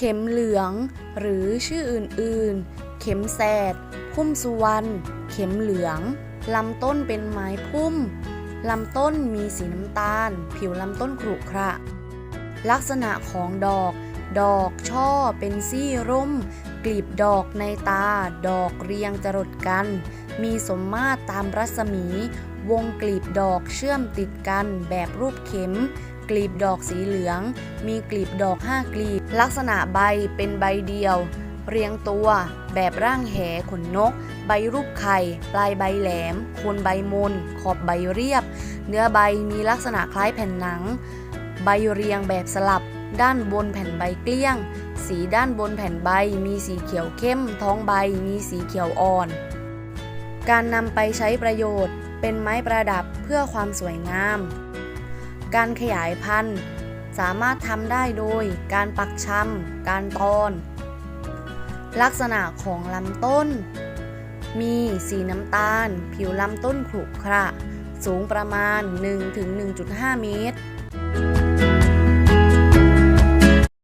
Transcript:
เข็มเหลือง หรือชื่ออื่นๆ เข็มแสด พุ่มสุวรรณ เข็มเหลือง ลำต้นเป็นไม้พุ่ม ลำต้นมีสีน้ำตาล ผิวลำต้นขรุขระ ลักษณะของดอก ดอกช่อเป็นซี่ร่ม กลีบดอกในตา ดอกเรียงจรดกัน มีสมมาตรตามรัศมี วงกลีบดอกเชื่อมติดกันแบบรูปเข็ม กลีบดอกสีเหลือง มีกลีบดอกห้ากลีบ ลักษณะใบเป็นใบเดียว เรียงตัว แบบร่างแหขนนก ใบรูปไข่ ปลายใบแหลมโคนใบมน ขอบใบเรียบ เนื้อใบมีลักษณะคล้ายแผ่นหนัง ใบเรียงแบบสลับ ด้านบนแผ่นใบเกลี้ยง สีด้านบนแผ่นใบมีสีเขียวเข้ม ท้องใบมีสีเขียวอ่อน การนำไปใช้ประโยชน์ เป็นไม้ประดับเพื่อความสวยงาม การขยายพันธุ์ สามารถทำได้โดย การปักชำการตอน ลักษณะของลำต้น มีสีน้ำตาล ผิวลำต้นขรุขระ สูงประมาณ 1-1.5 เมตร